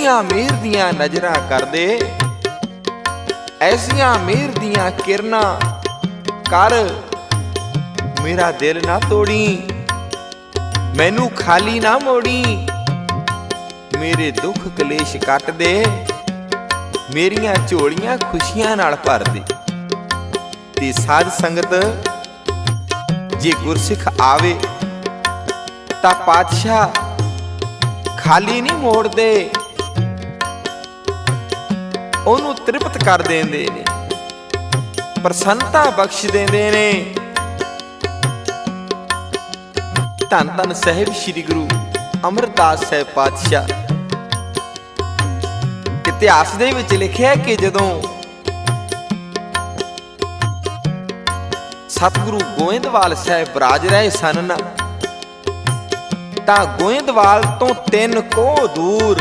ਐਸੀਆਂ ਮਿਹਰ ਦੀਆਂ ਨਜ਼ਰਾਂ ਕਰਦੇ, ਐਸੀਆਂ ਮੀਰ ਦੀਆਂ ਕਿਰਨਾਂ ਕਰ ਮੇਰਾ ਦਿਲ ਨਾ ਤੋੜੀ, ਮੈਨੂੰ ਖਾਲੀ ਨਾ ਮੋੜੀ। ਮੇਰੇ ਦੁੱਖ ਕਲੇਸ਼ ਕੱਟ ਦੇ, ਮੇਰੀਆਂ ਝੋਲੀਆਂ ਖੁਸ਼ੀਆਂ ਨਾਲ ਭਰ ਦੇ। ਤੇ ਸਾਧ ਸੰਗਤ, ਜੇ ਗੁਰਸਿੱਖ ਆਵੇ ਤਾਂ ਪਾਤਸ਼ਾਹ ਖਾਲੀ ਨਹੀਂ ਮੋੜਦੇ। ਉਹਨੂੰ ਤ੍ਰਿਪਤ ਕਰ ਦਿੰਦੇ ਨੇ। ਪ੍ਰਸੰਨਤਾ ਬਖਸ਼ ਦਿੰਦੇ ਨੇ। ਧੰਨ ਧੰਨ ਸਾਹਿਬ ਸ੍ਰੀ ਗੁਰੂ ਅਮਰਦਾਸ ਸਾਹਿਬ ਪਾਤਸ਼ਾਹ। ਇਤਿਹਾਸ ਦੇ ਵਿੱਚ ਲਿਖਿਆ ਕਿ ਜਦੋਂ ਸਤਿਗੁਰੂ ਗੋਇੰਦਵਾਲ ਸਾਹਿਬ ਰਾਜ ਰਹੇ ਸਨ ਨਾ, ਤਾਂ ਗੋਇੰਦਵਾਲ ਤੋਂ ਤਿੰਨ ਕੋਹ ਦੂਰ